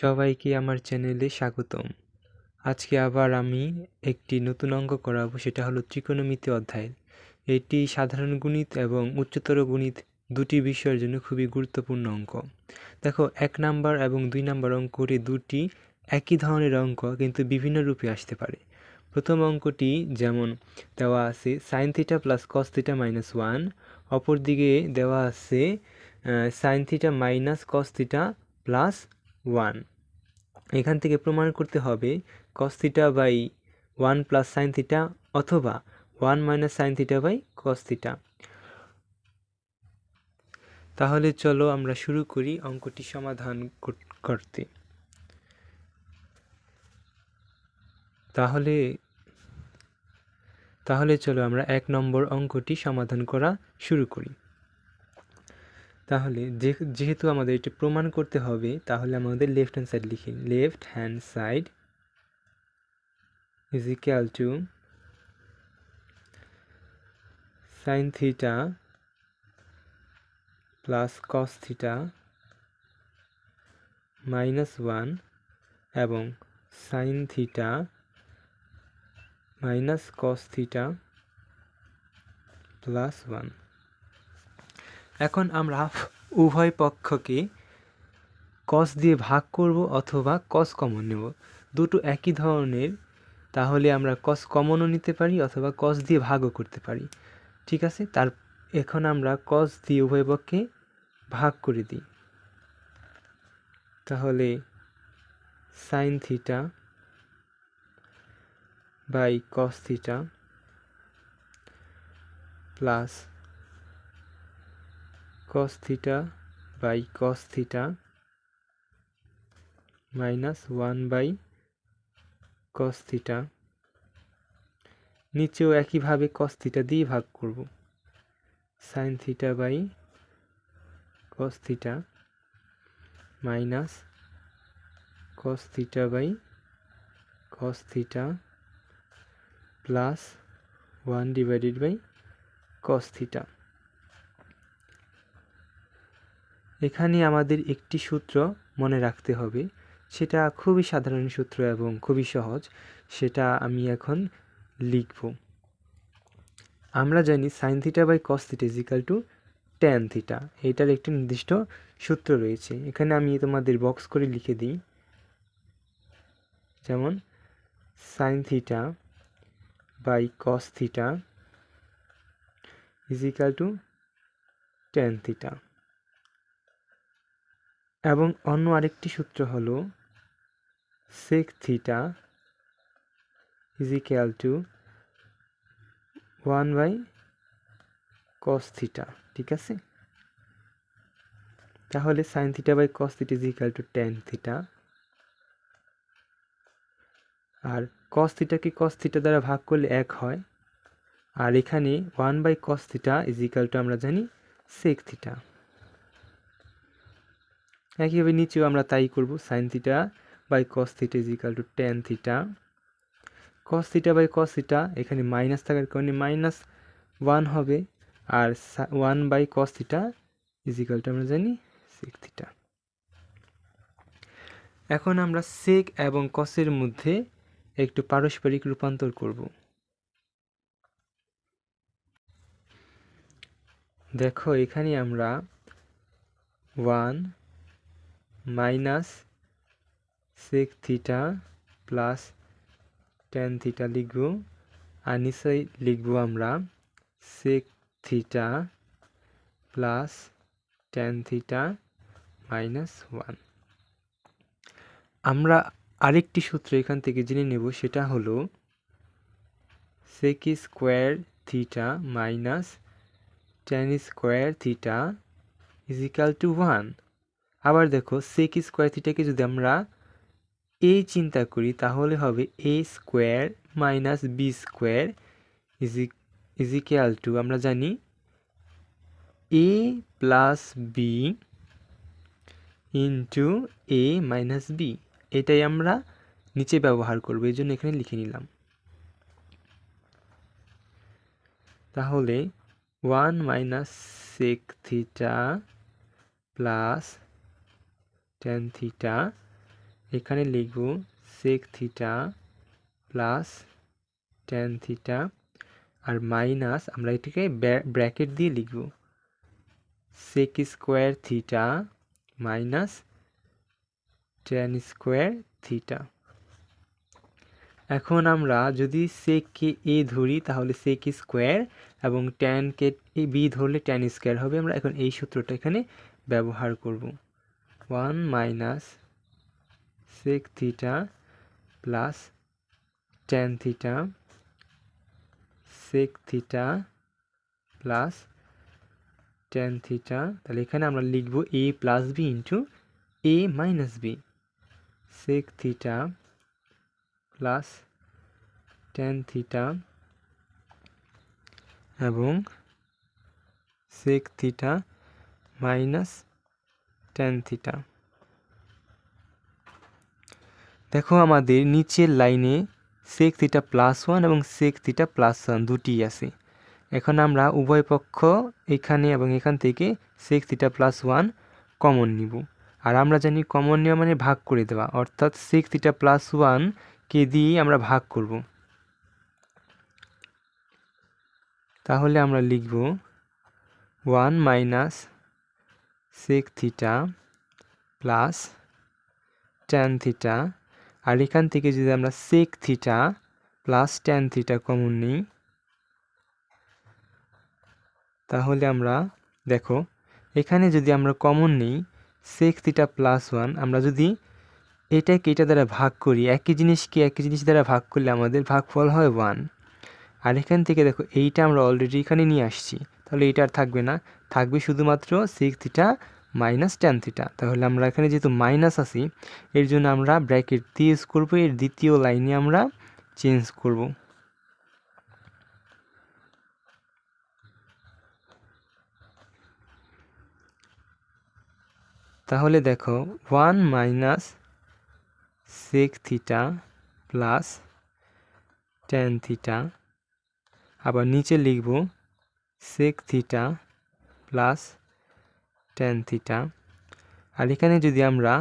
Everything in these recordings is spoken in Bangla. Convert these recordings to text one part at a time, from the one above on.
সবাইকে আমার চ্যানেলে স্বাগতম। আজকে আবার আমি একটি নতুন অঙ্ক করাবো, সেটা হলো ত্রিকোণমিতি অধ্যায়। এটি সাধারণ গণিত এবং উচ্চতর গণিত দুটি বিষয়ের জন্য খুবই গুরুত্বপূর্ণ অঙ্ক। দেখো, এক নাম্বার এবং দুই নাম্বার অঙ্কটি দুটি একই ধরনের অঙ্ক, কিন্তু বিভিন্ন রূপে আসতে পারে। প্রথম অঙ্কটি যেমন, দেওয়া আছে sine theta plus cos theta minus one অপরদিকে দেওয়া আছে sine theta minus cos theta plus one এখান থেকে প্রমাণ করতে হবে cos theta by one plus sine theta অথবা one minus sine theta by cos theta তাহলে চলো আমরা শুরু করি অঙ্কটি সমাধান করতে। তাহলে তাহলে চলো আমরা এক নম্বর অঙ্কটি সমাধান করা শুরু করি। তাহলে যেহেতু আমাদের এটি প্রমাণ করতে হবে, তাহলে আমাদের লেফট হ্যান্ড সাইড লিখি। Left hand side is equal to sine theta plus cos theta minus one এবং sine theta minus cos theta plus one এখন আমরা উভয় পক্ষকে কস দিয়ে ভাগ করব অথবা কস কমন নেব। দুটো একই ধরনের, তাহলে আমরা কস কমনও নিতে পারি অথবা কস দিয়ে ভাগও করতে পারি। ঠিক আছে? তার, এখন আমরা কস দিয়ে উভয় পক্ষে ভাগ করে দিই। তাহলে sine theta by cos theta plus cos theta by cos theta minus one by cos theta নিচেও একইভাবে cos theta দিয়ে ভাগ করব sin theta by cos theta minus cos theta by cos theta plus one divided by cos theta এখানে আমাদের একটি সূত্র মনে রাখতে হবে। সেটা খুবই সাধারণ সূত্র এবং খুবই সহজ। সেটা আমি এখন লিখব। আমরা জানি sine theta by cos theta is equal to tan theta এটার একটি নির্দিষ্ট সূত্র রয়েছে। এখানে আমি তোমাদের বক্স করে লিখে দিই। যেমন sine theta by cos theta is equal to tan theta এবং অন্য আরেকটি সূত্র হল sec theta is equal to one by cos theta ঠিক আছে? তাহলে sine theta by cos theta is equal to tan theta R cos থিটাকে কস থিটা দ্বারা ভাগ করলে এক হয়। আর এখানে one by cos theta is equal to আমরা জানি সেক থিটা একইভাবে নিচেও আমরা তাই করব sine theta by cos theta is equal to tan theta cos theta by cos theta এখানে মাইনাস থাকার কারণে মাইনাস ওয়ান হবে আর one by cos theta is equal to আমরা জানি সেক থিটা এখন আমরা সেক এবং কসের মধ্যে একটু পারস্পরিক রূপান্তর করব। দেখো এখানে আমরা one minus sec theta plus tan theta লিখব। আর নিশ্চয়ই লিখব আমরা sec theta plus tan theta minus one আমরা আরেকটি সূত্র এখান থেকে জেনে নেব, সেটা হলো sec square theta minus tan square theta is equal to one আবার দেখো সেক স্কোয়ার থিটাকে যদি আমরা এ চিন্তা করি, তাহলে হবে A square minus B square is equal to আমরা জানি A plus B into A minus B এটাই আমরা নিচে ব্যবহার করব, এই জন্য এখানে লিখে নিলাম। তাহলে one minus sec theta plus tan theta এখানে লিখব sec theta plus tan theta আর মাইনাস আমরা এটাকে ব্র্যাকেট দিয়ে লিখব। Sec square theta minus tan square theta এখন আমরা যদি সেককে এ ধরি তাহলে সেক স্কোয়ার এবং ট্যানকে বি ধরলে ট্যান স্কোয়ার হবে। আমরা এখন এই সূত্রটা এখানে ব্যবহার করব। One minus sec theta plus tan theta sec theta plus tan theta তাহলে এখানে আমরা লিখব A plus B into A minus B sec theta plus tan theta এবং sec theta minus tan theta দেখো আমাদের নিচের লাইনে সেক থিটা প্লাস ওয়ান এবং সেক থিটা প্লাস ওয়ান দুটি আছে। এখন আমরা উভয় পক্ষ এখানে এবং এখান থেকে sec theta plus one common নিব। আর আমরা জানি কমন নেওয়া মানে ভাগ করে দেওয়া, অর্থাৎ সেক থিটা প্লাস ওয়ানকে দিয়ে আমরা ভাগ করব। তাহলে আমরা লিখব one minus sec theta plus tan theta আর এখান থেকে যদি আমরা sec theta plus tan theta common নিই, তাহলে আমরা, দেখো, এখানে যদি আমরা কমন নিই সেক থিটা প্লাস ওয়ান আমরা যদি এটাকে এটা দ্বারা ভাগ করি, একই জিনিসকে একই জিনিস দ্বারা ভাগ করলে আমাদের ভাগফল হয় ওয়ান আর এখান থেকে দেখো, এইটা আমরা অলরেডি এখানে নিয়ে আসছি, তাহলে এইটা আর থাকবে না। থাকবে শুধুমাত্র sec theta minus tan theta তাহলে আমরা এখানে যেহেতু মাইনাস আছি, এর জন্য আমরা ব্র্যাকেট দিয়ে ইউজ করব, এর দ্বিতীয় লাইনে আমরা চেঞ্জ করব। তাহলে দেখো one minus sec theta plus tan theta আবার নিচে লিখব sec theta plus tan theta আর এখানে যদি আমরা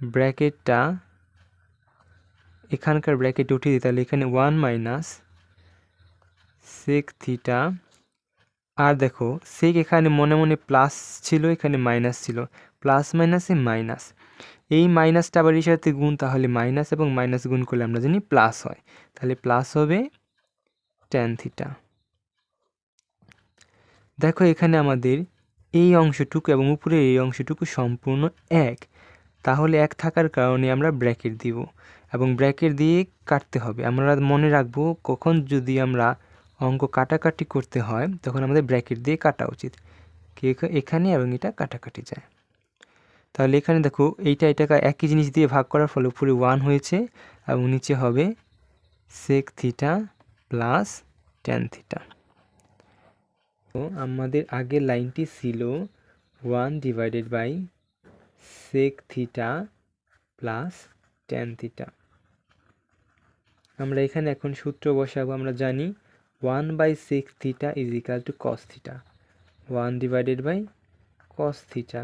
ব্র্যাকেটটা এখানকার ব্র্যাকেট উঠিয়ে দিই, তাহলে এখানে ওয়ান মাইনাস সেক থিটা আর দেখো সেক এখানে মনে মনে প্লাস ছিল, এখানে মাইনাস ছিল। প্লাস মাইনাসে মাইনাস এই মাইনাসটা আবার এর সাথে গুণ, তাহলে মাইনাস এবং মাইনাস গুণ করলে আমরা জানি প্লাস হয়। তাহলে প্লাস হবে ট্যান থিটা দেখো এখানে আমাদের এই অংশটুকু এবং উপরের এই অংশটুকু সম্পূর্ণ এক। তাহলে এক থাকার কারণে আমরা ব্র্যাকেট দিব এবং ব্র্যাকেট দিয়ে কাটতে হবে। আমরা মনে রাখব কখন যদি আমরা অঙ্ক কাটাকাটি করতে হয়, তখন আমাদের ব্র্যাকেট দিয়ে কাটা উচিত। এখানে এবং এটা কাটাকাটি যায়। তাহলে এখানে দেখো এইটা, এটাকে একই জিনিস দিয়ে ভাগ করার ফলে উপরে ওয়ান হয়েছে এবং নিচে হবে sec theta plus tan theta তো আমাদের আগের লাইনটি ছিল one divided by sec theta plus tan theta আমরা এখানে এখন সূত্র বসাবো, আমরা জানি one by sec theta is equal to cos theta one divided by cos theta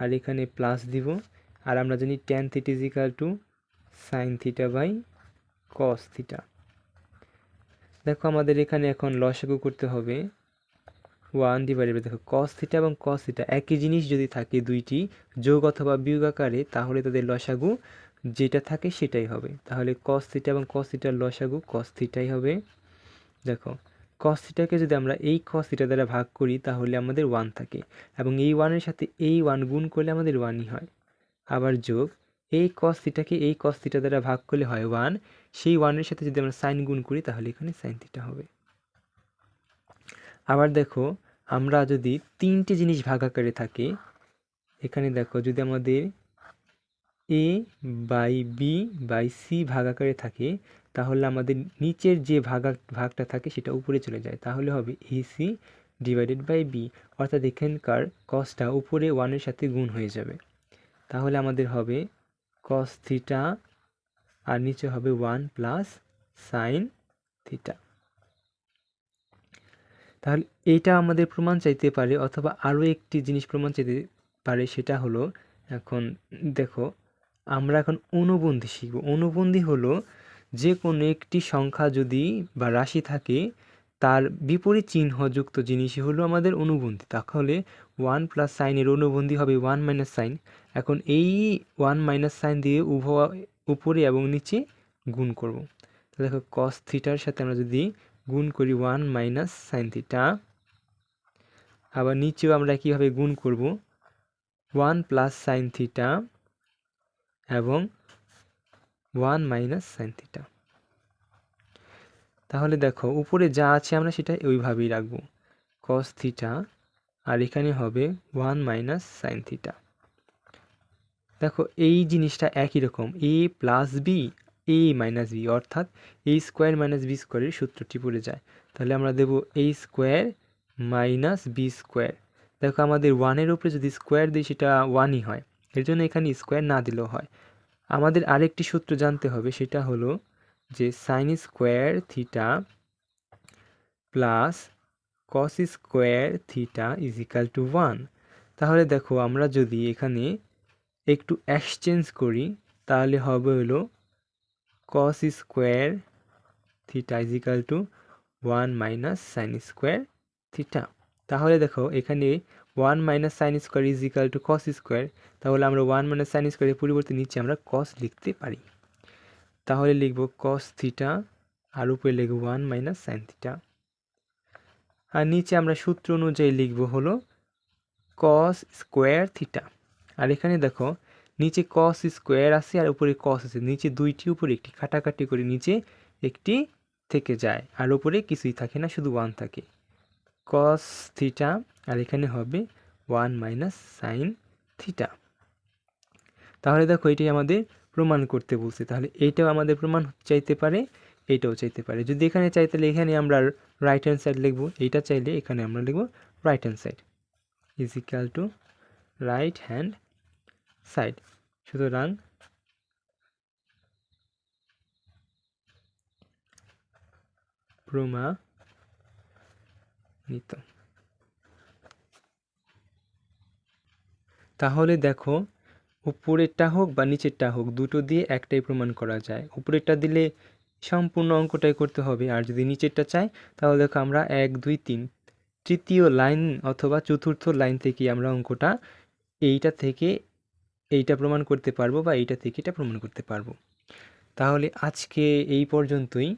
আর এখানে প্লাস দিব, আর আমরা জানি tan theta is equal to sine theta by cos theta দেখো, আমাদের এখানে এখন লসাগু করতে হবে। ওয়ান ডিভাইডেড বাই দেখো কস থিটা এবং কস থিটা একই জিনিস যদি থাকে দুইটি যোগ অথবা বিয়োগ আকারে, তাহলে তাদের লসাগু যেটা থাকে সেটাই হবে। তাহলে কস থিটা এবং কস থিটার লসাগু কস থিটাই হবে। দেখো কস থিটাকে যদি আমরা এই কস থিটা দ্বারা ভাগ করি, তাহলে আমাদের ওয়ান থাকে এবং এই ওয়ানের সাথে এই ওয়ান গুণ করলে আমাদের ওয়ানই হয়। আবার যোগ, এই কস থিটাকে এই কস থিটা দ্বারা ভাগ করলে হয় ওয়ান সেই ওয়ানের সাথে যদি আমরা সাইন গুণ করি, তাহলে এখানে সাইন থিটা হবে। আবার দেখো, আমরা যদি তিনটে জিনিস ভাগ আকারে থাকে, এখানে দেখো যদি আমাদের A by B by C ভাগ আকারে থাকে, তাহলে আমাদের নিচের যে ভাগা ভাগটা থাকে সেটা উপরে চলে যায়। তাহলে হবে A C divided by B অর্থাৎ এখানকার কসটা উপরে ওয়ানের সাথে গুণ হয়ে যাবে। তাহলে আমাদের হবে কস থিটা আর নিচে হবে ওয়ান প্লাস সাইন থিটা তাহলে এইটা আমাদের প্রমাণ চাইতে পারে অথবা আরও একটি জিনিস প্রমাণ চাইতে পারে, সেটা হলো এখন দেখো, আমরা এখন অনুবন্ধী শিখব। অনুবন্ধী হলো যে কোনো একটি সংখ্যা যদি বা রাশি থাকে, তার বিপরীত চিহ্নযুক্ত জিনিসই হলো আমাদের অনুবন্ধী। তাহলে ওয়ান প্লাস সাইনের অনুবন্ধী হবে ওয়ান মাইনাস সাইন এখন এই ওয়ান মাইনাস সাইন দিয়ে উভয় উপরে এবং নিচে গুণ করব। দেখো কস থিটার সাথে আমরা যদি গুণ করি ওয়ান মাইনাস সাইন থিটা। আবার নিচেও আমরা কীভাবে গুণ করব? ওয়ান প্লাস সাইন থিটা এবং ওয়ান মাইনাস সাইন থিটা। তাহলে দেখো, উপরে যা আছে আমরা সেটা ওইভাবেই রাখব। কস থিটা, আর এখানে হবে ওয়ান মাইনাস সাইন থিটা। দেখো, এই জিনিসটা একই রকম। A plus B A minus B অর্থাৎ এ স্কোয়ার মাইনাস বি স্কোয়ারের সূত্রটি পড়ে যায়। তাহলে আমরা দেব A square minus B square দেখো আমাদের ওয়ানের উপরে যদি স্কোয়ার দিই, সেটা ওয়ানই হয়। এর জন্য এখানে স্কোয়ার না দিলেও হয়। আমাদের আরেকটি সূত্র জানতে হবে, সেটা হলো যে sine square theta plus cos square theta is equal to one তাহলে দেখো আমরা যদি এখানে একটু এক্সচেঞ্জ করি, তাহলে হবে হলো cos square theta is equal to one minus sine square theta তাহলে দেখো, এখানে one minus sine square is equal to cos square তাহলে আমরা ওয়ান মাইনাস সাইন স্কোয়ারের পরিবর্তে নিচে আমরা কস লিখতে পারি। তাহলে লিখব কস থিটা আর উপরে লিখব ওয়ান মাইনাস সাইন থিটা আর নিচে আমরা সূত্র অনুযায়ী লিখব হলো কস স্কোয়ার থিটা আর এখানে দেখো নিচে কস স্কোয়ার আছে আর উপরে কস আছে। নিচে দুইটি, উপরে একটি। কাটাকাটি করে নিচে একটি থেকে যায়। আর উপরে কিছুই থাকে না, শুধু ওয়ান থাকে। কস থিটা আর এখানে হবে ওয়ান মাইনাস সাইন থিটা তাহলে দেখো এটাই আমাদের প্রমাণ করতে বলছে। তাহলে এইটাও আমাদের প্রমাণ চাইতে পারে এইটাও চাইতে পারে। যদি এখানে চাই, তাহলে এখানে আমরা রাইট হ্যান্ড সাইড লিখব। এইটা চাইলে এখানে আমরা লিখব right hand side is to right hand side. সুতরাং প্রমাণিত তাহলে দেখো, উপরেরটা হোক বা নিচেরটা হোক, দুটো দিয়ে একটাই প্রমাণ করা যায়। উপরেরটা দিলে সম্পূর্ণ অঙ্কটাই করতে হবে, আর যদি নিচেরটা চাই, তাহলে দেখো আমরা এক, দুই, তিন, তৃতীয় লাইন অথবা চতুর্থ লাইন থেকে আমরা অঙ্কটা এইটা থেকে এইটা প্রমাণ করতে পারব বা এইটা থেকে এটা প্রমাণ করতে পারব। তাহলে আজকে এই পর্যন্তই।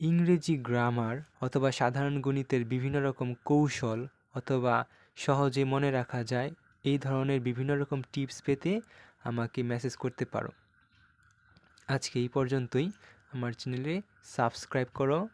ইংরেজি গ্রামার অথবা সাধারণ গণিতের বিভিন্ন রকম কৌশল অথবা সহজে মনে রাখা যায়, এই ধরনের বিভিন্ন রকম টিপস পেতে আমাকে মেসেজ করতে পারো। আজকে এই পর্যন্তই। আমার চ্যানেলে সাবস্ক্রাইব করো।